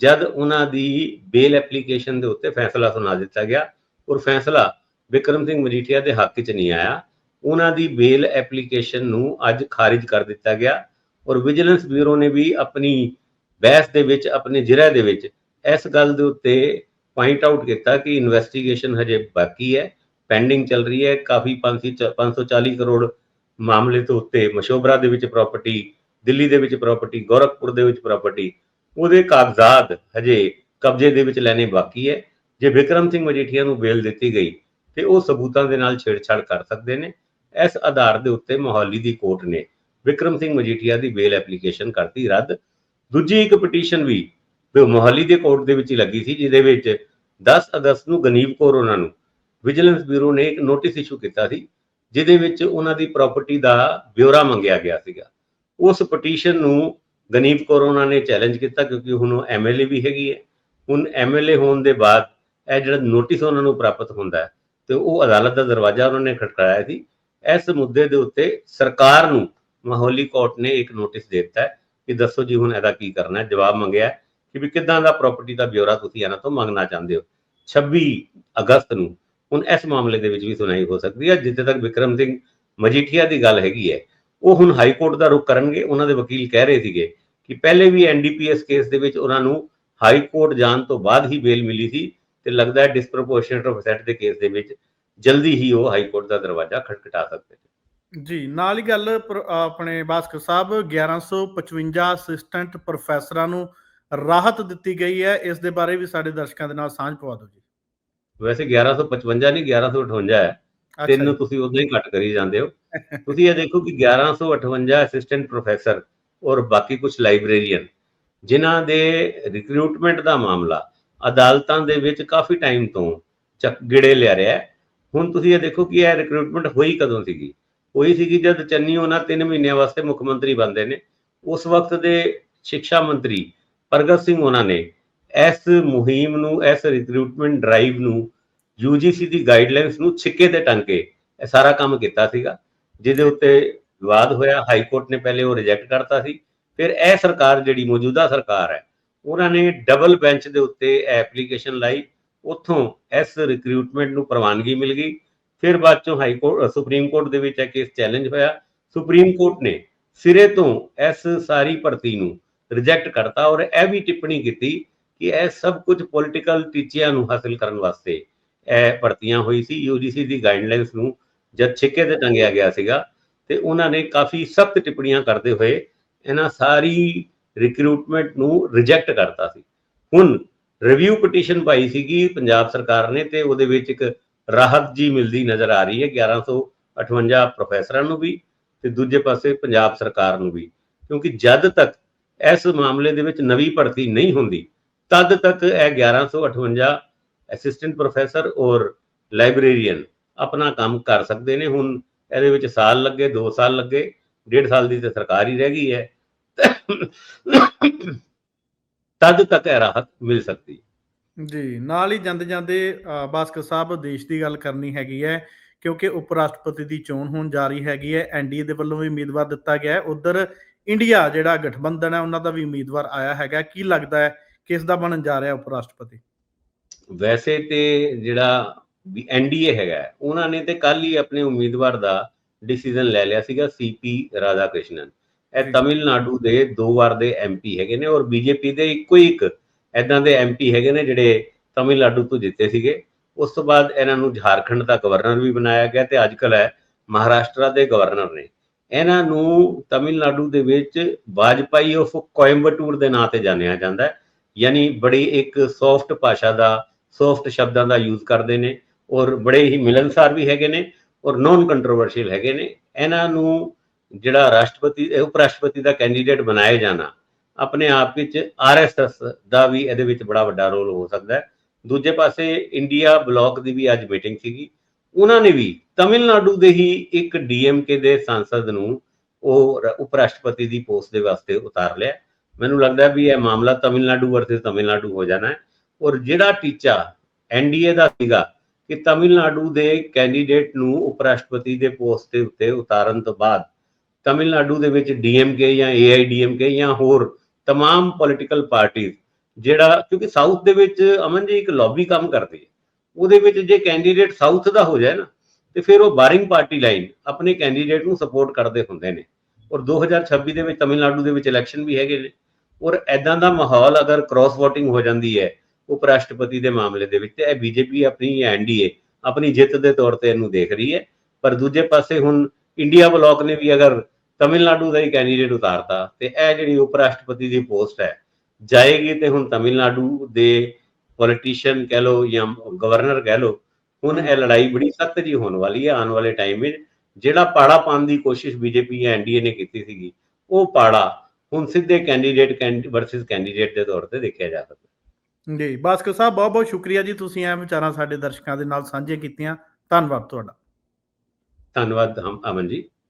ਜਦ ਉਹਨਾਂ ਦੀ ਬੇਲ ਐਪਲੀਕੇਸ਼ਨ ਦੇ ਉੱਤੇ ਫੈਸਲਾ ਸੁਣਾ ਦਿੱਤਾ ਗਿਆ ਔਰ ਫੈਸਲਾ ਵਿਕਰਮ ਸਿੰਘ ਮਜੀਠੀਆ ਦੇ ਹੱਕ 'ਚ ਨਹੀਂ ਆਇਆ। ਉਹਨਾਂ ਦੀ ਬੇਲ ਐਪਲੀਕੇਸ਼ਨ ਨੂੰ ਅੱਜ ਖਾਰਿਜ ਕਰ ਦਿੱਤਾ ਗਿਆ ਔਰ ਵਿਜੀਲੈਂਸ ਬਿਊਰੋ ਨੇ ਵੀ ਆਪਣੀ ਬਹਿਸ ਦੇ ਵਿੱਚ, ਆਪਣੇ ਜ਼ਿਰੇ ਦੇ ਵਿੱਚ ਇਸ ਗੱਲ ਦੇ ਉੱਤੇ ਪੁਆਇੰਟ ਆਊਟ ਕੀਤਾ ਕਿ ਇਨਵੈਸਟੀਗੇਸ਼ਨ ਹਜੇ ਬਾਕੀ ਹੈ ਪੈਂਡਿੰਗ ਚੱਲ ਰਹੀ ਹੈ। ਕਾਫੀ 540 ਕਰੋੜ ਮਾਮਲੇ ਤੋਂ ਉੱਤੇ ਮਸ਼ੋਬਰਾ ਦੇ ਵਿੱਚ ਪ੍ਰਾਪਰਟੀ ਦਿੱਲੀ ਦੇ ਵਿੱਚ ਪ੍ਰਾਪਰਟੀ ਗੋਰਖਪੁਰ ਦੇ ਵਿੱਚ ਪ੍ਰਾਪਰਟੀ ਉਹਦੇ ਕਾਗਜ਼ਾਤ ਹਜੇ ਕਬਜ਼ੇ ਦੇ ਵਿੱਚ ਲੈਣੇ ਬਾਕੀ ਹੈ। ਜੇ ਵਿਕਰਮ ਸਿੰਘ ਮਜੀਠੀਆ ਨੂੰ ਬੇਲ ਦਿੱਤੀ ਗਈ, ਤੇ ਉਹ ਸਬੂਤਾਂ ਦੇ ਨਾਲ ਛੇੜਛਾੜ ਕਰ ਸਕਦੇ ਨੇ। ਇਸ ਆਧਾਰ ਦੇ ਉੱਤੇ ਮੋਹਾਲੀ ਦੀ ਕੋਰਟ ਨੇ ਵਿਕਰਮ ਸਿੰਘ ਮਜੀਠੀਆ ਦੀ ਬੇਲ ਐਪਲੀਕੇਸ਼ਨ ਕਰਤੀ ਰੱਦ। ਦੂਜੀ ਇੱਕ ਪਟੀਸ਼ਨ ਵੀ ਮੋਹਾਲੀ ਦੇ ਕੋਰਟ ਦੇ ਵਿੱਚ ਹੀ ਲੱਗੀ ਸੀ, ਜਿਹਦੇ ਵਿੱਚ 10 ਅਗਸਤ ਨੂੰ ਗਨੀਵ ਕੌਰ ਉਹਨਾਂ ਨੂੰ ਵਿਜੀਲੈਂਸ ਬਿਊਰੋ ਨੇ ਇੱਕ ਨੋਟਿਸ ਇਸ਼ੂ ਕੀਤਾ ਸੀ, ਜਿਹਦੇ ਵਿੱਚ ਉਹਨਾਂ ਦੀ ਪ੍ਰਾਪਰਟੀ ਦਾ ਬਿਊਰਾ ਮੰਗਿਆ ਗਿਆ ਸੀਗਾ। ਉਸ ਪਟੀਸ਼ਨ ਨੂੰ ਗਨੀਵ ਕੌਰ ਉਹਨਾਂ ਨੇ ਚੈਲੰਜ ਕੀਤਾ ਕਿਉਂਕਿ ਹੁਣ ਉਹ ਐਮਐਲਏ ਵੀ ਹੈਗੀ ਹੈ। ਹੁਣ ਐਮਐਲਏ ਹੋਣ ਦੇ ਬਾਅਦ ਇਹ ਜਿਹੜਾ ਨੋਟਿਸ ਉਹਨਾਂ ਨੂੰ ਪ੍ਰਾਪਤ ਹੁੰਦਾ ਹੈ ਤੇ ਉਹ ਅਦਾਲਤ ਦਾ ਦਰਵਾਜ਼ਾ ਉਹਨਾਂ ਨੇ ਖਟਖੜਾਇਆ ਸੀ। ਇਸ ਮੁੱਦੇ ਦੇ ਉੱਤੇ ਸਰਕਾਰ ਨੂੰ ਮਾਹੌਲੀ ਕੋਰਟ ਨੇ ਇੱਕ ਨੋਟਿਸ ਦੇ ਦਿੱਤਾ ਕਿ ਦੱਸੋ ਜੀ ਹੁਣ ਇਹਦਾ ਕੀ ਕਰਨਾ ਹੈ। ਜਵਾਬ ਮੰਗਿਆ ਕਿ ਵੀ ਕਿੱਦਾਂ ਦਾ ਪ੍ਰਾਪਰਟੀ ਦਾ ਬਿਊਰਾ ਤੁਸੀਂ ਇਹਨਾਂ ਤੋਂ ਮੰਗਣਾ ਚਾਹੁੰਦੇ ਹੋ। 26 ਅਗਸਤ ਨੂੰ ਹੁਣ ਇਸ ਮਾਮਲੇ ਦੇ ਵਿੱਚ ਵੀ ਸੁਣਾਈ ਹੋ ਸਕਦੀ ਹੈ, ਜਿੱਥੇ ਤੱਕ ਵਿਕਰਮ ਸਿੰਘ ਮਜੀਠੀਆ ਦੀ ਗੱਲ ਹੈਗੀ ਹੈ ਉਹ ਹੁਣ ਹਾਈ ਕੋਰਟ ਦਾ ਰੁਖ ਕਰਨਗੇ ਉਹਨਾਂ ਦੇ ਵਕੀਲ ਕਹਿ ਰਹੇ ਸੀਗੇ ਕਿ ਪਹਿਲੇ ਵੀ ਐਨਡੀਪੀਐਸ ਕੇਸ ਦੇ ਵਿੱਚ ਉਹਨਾਂ ਨੂੰ ਹਾਈ ਕੋਰਟ ਜਾਣ ਤੋਂ ਬਾਅਦ ਹੀ ਬੇਲ ਮਿਲੀ ਸੀ ਤੇ ਲੱਗਦਾ ਹੈ ਡਿਸਪ੍ਰੋਪੋਰਸ਼ਨੇਟ ਆਫਸੈਟ ਦੇ ਕੇਸ ਦੇ ਵਿੱਚ ਜਲਦੀ ਹੀ ਉਹ ਹਾਈ ਕੋਰਟ ਦਾ ਦਰਵਾਜ਼ਾ ਖਟਖਟਾ ਸਕਦੇ ਨੇ। ਜੀ ਨਾਲ ਹੀ ਗੱਲ ਆਪਣੇ ਭਾਸਕਰ ਸਾਹਿਬ 1155 ਅਸਿਸਟੈਂਟ ਪ੍ਰੋਫੈਸਰਾਂ ਨੂੰ ਰਾਹਤ ਦਿੱਤੀ ਗਈ ਹੈ। ਇਸ ਦੇ ਬਾਰੇ ਵੀ ਸਾਡੇ ਦਰਸ਼ਕਾਂ ਦੇ ਨਾਲ ਸਾਂਝ ਪਵਾ ਦਿਓ ਜੀ। ਵੈਸੇ 1155 ਨਹੀਂ 1158 ਹੈ। ਤਿੰਨ। ਤੁਸੀਂ ਉਦੋਂ ਹੀ ਘੱਟ ਕਰੀ ਜਾਂਦੇ ਹੋ। ਤੁਸੀਂ ਇਹ ਦੇਖੋ ਕਿ 1158 ਅਸਿਸਟੈਂਟ ਪ੍ਰੋਫੈਸਰ ਔਰ ਬਾਕੀ ਕੁਝ ਲਾਇਬ੍ਰੇਰੀਅਨ ਜਿਨ੍ਹਾਂ ਦੇ ਰਿਕਰੂਟਮੈਂਟ ਦਾ ਮਾਮਲਾ ਅਦਾਲਤਾਂ ਦੇ ਵਿੱਚ ਕਾਫੀ ਟਾਈਮ ਤੋਂ ਚੱਕ ਗਿੜੇ ਲਿਆ ਰਿਹਾ ਹੈ। ਹੁਣ ਤੁਸੀਂ ਇਹ ਦੇਖੋ ਕਿ ਇਹ ਰਿਕਰੂਟਮੈਂਟ ਹੋਈ ਕਦੋਂ ਸੀਗੀ? ਹੋਈ ਸੀਗੀ ਜਦ ਚੰਨੀ ਉਹਨਾਂ 3 ਮਹੀਨਿਆਂ ਵਾਸਤੇ ਮੁੱਖ ਮੰਤਰੀ ਬਣਦੇ ਨੇ। ਉਸ ਵਕਤ ਦੇ ਸਿੱਖਿਆ ਮੰਤਰੀ ਪ੍ਰਗਟ ਸਿੰਘ ਉਹਨਾਂ ਨੇ ਇਸ ਮੁਹਿੰਮ ਨੂੰ, ਇਸ ਰਿਕਰੂਟਮੈਂਟ ਡਰਾਈਵ ਨੂੰ UGC ਦੀ ਗਾਈਡਲਾਈਨਸ ਨੂੰ ਛਿੱਕੇ ਤੇ ਟੰਗ ਕੇ ਇਹ ਸਾਰਾ ਕੰਮ ਕੀਤਾ ਸੀਗਾ। ਜਿਹਦੇ ਉੱਤੇ ਵਿਵਾਦ ਹੋਇਆ, ਹਾਈ ਕੋਰਟ ਨੇ ਪਹਿਲੇ ਉਹ ਰਿਜੈਕਟ ਕਰਤਾ ਸੀ। ਫਿਰ ਇਹ ਸਰਕਾਰ ਜਿਹੜੀ ਮੌਜੂਦਾ ਸਰਕਾਰ ਹੈ, ਉਹਨਾਂ ਨੇ ਡਬਲ ਬੈਂਚ ਦੇ ਉੱਤੇ ਐਪਲੀਕੇਸ਼ਨ ਲਾਈ। ਉੱਥੋਂ ਇਸ ਰਿਕਰੂਟਮੈਂਟ ਨੂੰ ਪ੍ਰਵਾਨਗੀ ਮਿਲ ਗਈ। ਫਿਰ ਬਾਅਦ ਚੋਂ ਹਾਈ ਕੋਰਟ ਸੁਪਰੀਮ ਕੋਰਟ ਦੇ ਵਿੱਚ ਇਹ ਕੇਸ ਚੈਲੰਜ ਹੋਇਆ। ਸੁਪਰੀਮ ਕੋਰਟ ਨੇ ਸਿਰੇ ਤੋਂ ਇਸ ਸਾਰੀ ਭਰਤੀ ਨੂੰ ਰਿਜੈਕਟ ਕਰਤਾ ਔਰ ਇਹ ਵੀ ਟਿੱਪਣੀ ਕੀਤੀ ਕਿ ਇਹ ਸਭ ਕੁਝ ਪੋਲਿਟੀਕਲ ਟੀਚਿਆਂ ਨੂੰ ਹਾਸਲ ਕਰਨ ਵਾਸਤੇ ਇਹ ਭਰਤੀਆਂ ਹੋਈ ਸੀ। ਯੂਜੀਸੀ ਦੀ ਗਾਈਡਲਾਈਨਸ ਨੂੰ ਜਦ ਛਿੱਕੇ ਤੇ ਟੰਗਿਆ ਗਿਆ ਸੀਗਾ ਤੇ ਉਹਨਾਂ ਨੇ ਕਾਫੀ ਸਖਤ ਟਿੱਪਣੀਆਂ ਕਰਦੇ ਹੋਏ ਇਹਨਾਂ ਸਾਰੀ ਰਿਕਰੂਟਮੈਂਟ ਨੂੰ ਰਿਜੈਕਟ ਕਰਤਾ ਸੀ। ਹੁਣ ਰਿਵਿਊ ਪਟੀਸ਼ਨ ਪਾਈ ਸੀਗੀ ਪੰਜਾਬ ਸਰਕਾਰ ਨੇ ਤੇ ਉਹਦੇ ਵਿੱਚ ਇੱਕ ਰਾਹਤ ਜੀ ਮਿਲਦੀ ਨਜ਼ਰ ਆ ਰਹੀ ਹੈ 1158 ਪ੍ਰੋਫੈਸਰਾਂ ਨੂੰ ਵੀ ਤੇ ਦੂਜੇ ਪਾਸੇ ਪੰਜਾਬ ਸਰਕਾਰ ਨੂੰ ਵੀ। ਕਿਉਂਕਿ ਜਦ ਤੱਕ ਇਸ ਮਾਮਲੇ ਦੇ ਵਿੱਚ ਨਵੀਂ ਭਰਤੀ ਨਹੀਂ ਹੁੰਦੀ, ਤਦ ਤੱਕ ਇਹ 1158 ਅਸਿਸਟੈਂਟ ਪ੍ਰੋਫੈਸਰ ਔਰ ਲਾਇਬ੍ਰੇਰੀਅਨ ਆਪਣਾ ਕੰਮ ਕਰ ਸਕਦੇ ਨੇ। ਹੁਣ ਇਹਦੇ ਵਿੱਚ ਸਾਲ ਲੱਗੇ 2 ਸਾਲ ਲੱਗੇ ਡੇਢ ਸਾਲ ਦੀ ਤੇ ਸਰਕਾਰ ਹੀ ਰਹਿ ਗਈ ਹੈ। ਤਦ ਤੱਕ ਇਹ ਰਾਹਤ ਮਿਲ ਸਕਦੀ ਜੀ ਨਾਲ ਹੀ ਜਾਂਦੇ ਜਾਂਦੇ ਅ, ਭਾਸਕਰ ਸਾਹਿਬ ਦੇਸ਼ ਦੀ ਗੱਲ ਕਰਨੀ ਹੈਗੀ ਹੈ ਕਿਉਂਕਿ ਉਪ ਰਾਸ਼ਟਰਪਤੀ ਦੀ ਚੋਣ ਹੋਣ ਜਾ ਰਹੀ ਹੈਗੀ ਹੈ। ਐਨਡੀਏ ਦੇ ਵੱਲੋਂ ਵੀ ਉਮੀਦਵਾਰ ਦਿੱਤਾ ਗਿਆ ਹੈ। ਉਧਰ ਇੰਡੀਆ ਜਿਹੜਾ ਗਠਬੰਧਨ ਹੈ ਉਹਨਾਂ ਦਾ ਵੀ ਉਮੀਦਵਾਰ ਆਇਆ ਹੈਗਾ ਕੀ ਲੱਗਦਾ ਹੈ ਕਿਸ ਦਾ ਬਣਨ ਜਾ ਰਿਹਾ ਉਪ ਰਾਸ਼ਟਰਪਤੀ ਵੈਸੇ ਤੇ ਜਿਹੜਾ ਵੀ ਐਨਡੀਏ ਹੈਗਾ ਉਹਨਾਂ ਨੇ ਤੇ ਕੱਲ ਹੀ ਆਪਣੇ ਉਮੀਦਵਾਰ ਦਾ ਡਿਸੀਜਨ ਲੈ ਲਿਆ ਸੀਗਾ ਸੀਪੀ ਰਾਧਾ ਕ੍ਰਿਸ਼ਨਨ ਇਹ। ਤਮਿਲਨਾਡੂ ਦੇ ਦੋ ਵਾਰ ਦੇ ਐਮਪੀ ਹੈਗੇ ਨੇ ਔਰ ਬੀਜੇਪੀ ਦੇ ਇੱਕੋ ਇੱਕ ਐਦਾਂ ਦੇ ਐਮਪੀ ਹੈਗੇ ਨੇ ਜਿਹੜੇ ਤਮਿਲਨਾਡੂ ਤੋਂ ਜਿੱਤੇ ਸੀਗੇ। ਉਸ ਤੋਂ ਬਾਅਦ ਇਹਨਾਂ ਨੂੰ ਝਾਰਖੰਡ ਦਾ ਗਵਰਨਰ ਵੀ ਬਣਾਇਆ ਗਿਆ ਤੇ ਅੱਜਕੱਲ ਹੈ ਮਹਾਰਾਸ਼ਟਰ ਦੇ ਗਵਰਨਰ ਨੇ। ਇਹਨਾਂ ਨੂੰ ਤਮਿਲਨਾਡੂ ਦੇ ਵਿੱਚ ਵਾਜਪਾਈ ਆਫ ਕੋਇੰਬਟੂਰ ਦੇ ਨਾਂ ਤੇ ਜਾਣਿਆ ਜਾਂਦਾ ਹੈ। ਯਾਨੀ ਬੜੀ ਇੱਕ ਸੌਫਟ ਭਾਸ਼ਾ ਦਾ ਸੌਫਟ ਸ਼ਬਦਾਂ ਦਾ ਯੂਜ਼ ਕਰਦੇ ਨੇ। ਔਰ ਬੜੇ ਹੀ ਮਿਲਨਸਾਰ ਵੀ ਹੈਗੇ ਨੇ ਔਰ ਨੋਨ ਕੰਟਰੋਵਰਸ਼ੀਅਲ ਹੈਗੇ ਨੇ। ਇਹਨਾਂ ਨੂੰ ਜਿਹੜਾ ਰਾਸ਼ਟਰਪਤੀ ਉਪ ਰਾਸ਼ਟਰਪਤੀ ਦਾ ਕੈਂਡੀਡੇਟ ਬਣਾਏ ਜਾਣਾ, ਆਪਣੇ ਆਪ ਵਿੱਚ ਆਰਐਸਐਸ ਦਾ ਵੀ ਇਹਦੇ ਵਿੱਚ ਬੜਾ ਵੱਡਾ ਰੋਲ ਹੋ ਸਕਦਾ ਹੈ। ਦੂਜੇ ਪਾਸੇ ਇੰਡੀਆ ਬਲਾਕ ਦੀ ਵੀ ਅੱਜ ਮੀਟਿੰਗ ਸੀਗੀ। ਉਹਨਾਂ ਨੇ ਵੀ ਤਾਮਿਲਨਾਡੂ ਦੇ ਹੀ ਇੱਕ ਡੀਐਮਕੇ ਦੇ ਸੰਸਦ ਨੂੰ ਉਹ ਉਪ ਰਾਸ਼ਟਰਪਤੀ ਦੀ ਪੋਸਟ ਦੇ ਵਾਸਤੇ ਉਤਾਰ ਲਿਆ। ਮੈਨੂੰ ਲੱਗਦਾ ਵੀ ਇਹ ਮਾਮਲਾ ਤਾਮਿਲਨਾਡੂ ਵਰਸਸ ਤਾਮਿਲਨਾਡੂ ਹੋ ਜਾਣਾ ਹੈ। ਔਰ ਜਿਹੜਾ ਟੀਚਾ ਐਨਡੀਏ ਦਾ ਸੀਗਾ ਕਿ ਤਮਿਲਨਾਡੂ ਦੇ ਕੈਂਡੀਡੇਟ ਨੂੰ ਉਪ ਰਾਸ਼ਟਰਪਤੀ ਦੇ ਪੋਸਟ ਦੇ ਉੱਤੇ ਉਤਾਰਨ ਤੋਂ ਬਾਅਦ ਤਮਿਲਨਾਡੂ ਦੇ ਵਿੱਚ ਡੀਐਮਕੇ ਜਾਂ ਏਆਈਡੀਐਮਕੇ ਜਾਂ ਹੋਰ तमाम ਪੋਲੀਟੀਕਲ ਪਾਰਟੀਆਂ ਜਿਹੜਾ ਕਿਉਂਕਿ ਸਾਊਥ ਦੇ ਵਿੱਚ ਅਮਨ ਜੀ ਇੱਕ ਲੌਬੀ ਕੰਮ ਕਰਦੀ ਹੈ ਉਹਦੇ ਵਿੱਚ ਜੇ ਕੈਂਡੀਡੇਟ ਸਾਊਥ ਦਾ ਹੋ ਜਾਏ ਨਾ ਤੇ ਫਿਰ ਉਹ ਬਾਰਿੰਗ ਪਾਰਟੀ ਲਾਈਨ ਆਪਣੇ ਕੈਂਡੀਡੇਟ ਨੂੰ ਸਪੋਰਟ ਕਰਦੇ ਹੁੰਦੇ ਨੇ ਔਰ 2026 ਦੇ ਵਿੱਚ ਤਮਿਲਨਾਡੂ ਦੇ ਵਿੱਚ ਇਲੈਕਸ਼ਨ ਵੀ ਹੈਗੇ ਨੇ ਔਰ ਐਦਾਂ ਦਾ ਮਾਹੌਲ ਅਗਰ ਕ੍ਰਾਸ ਵੋਟਿੰਗ ਹੋ ਜਾਂਦੀ ਹੈ ਉਪ ਰਾਸ਼ਟਰਪਤੀ ਦੇ ਮਾਮਲੇ ਦੇ ਵਿੱਚ ਤੇ ਇਹ ਬੀਜੇਪੀ ਆਪਣੀ ਐਨਡੀਏ, ਆਪਣੀ ਜਿੱਤ ਦੇ ਤੌਰ ਤੇ ਇਹਨੂੰ ਦੇਖ ਰਹੀ ਹੈ। ਪਰ ਦੂਜੇ ਪਾਸੇ ਹੁਣ ਇੰਡੀਆ ਬਲਾਕ ਨੇ ਵੀ ਅਗਰ ਤਮਿਲਨਾਡੂ ਦਾ ਹੀ ਕੈਂਡੀਡੇਟ ਉਤਾਰਤਾ, ਤੇ ਇਹ ਜਿਹੜੀ ਉਪ ਰਾਸ਼ਟਰਪਤੀ ਦੀ ਪੋਸਟ ਹੈ, ਜਾਏਗੀ ਤੇ ਹੁਣ ਤਮਿਲਨਾਡੂ ਦੇ ਪੋਲੀਟੀਸ਼ੀਅਨ ਕਹਿ ਲੋ ਜਾਂ ਗਵਰਨਰ ਕਹਿ ਲੋ ਹੁਣ ਇਹ ਲੜਾਈ ਬੜੀ ਸਖਤ ਜੀ ਹੋਣ ਵਾਲੀ ਹੈ ਆਉਣ ਵਾਲੇ ਟਾਈਮ ਵਿੱਚ। ਜਿਹੜਾ ਪਾੜਾ ਪਾਉਣ ਦੀ ਕੋਸ਼ਿਸ਼ ਬੀਜੇਪੀ ਜਾਂ ਐਨਡੀਏ ਨੇ ਕੀਤੀ ਸੀਗੀ, ਉਹ ਪਾੜਾ ਹੁਣ ਸਿੱਧੇ ਕੈਂਡੀਡੇਟ ਵਰਸਸ ਕੈਂਡੀਡੇਟ ਦੇ ਤੌਰ ਤੇ ਦੇਖਿਆ ਜਾ ਸਕਦਾ। ਜੀ ਭਾਸਕਰ ਸਾਹਿਬ, ਬਹੁਤ ਬਹੁਤ ਸ਼ੁਕਰੀਆ ਜੀ, ਤੁਸੀਂ ਇਹ ਵਿਚਾਰਾਂ ਸਾਡੇ ਦਰਸ਼ਕਾਂ ਦੇ ਨਾਲ ਸਾਂਝੇ ਕੀਤੀਆਂ। ਧੰਨਵਾਦ ਤੁਹਾਡਾ। ਧੰਨਵਾਦ, ਹਮ ਅਮਨ ਜੀ।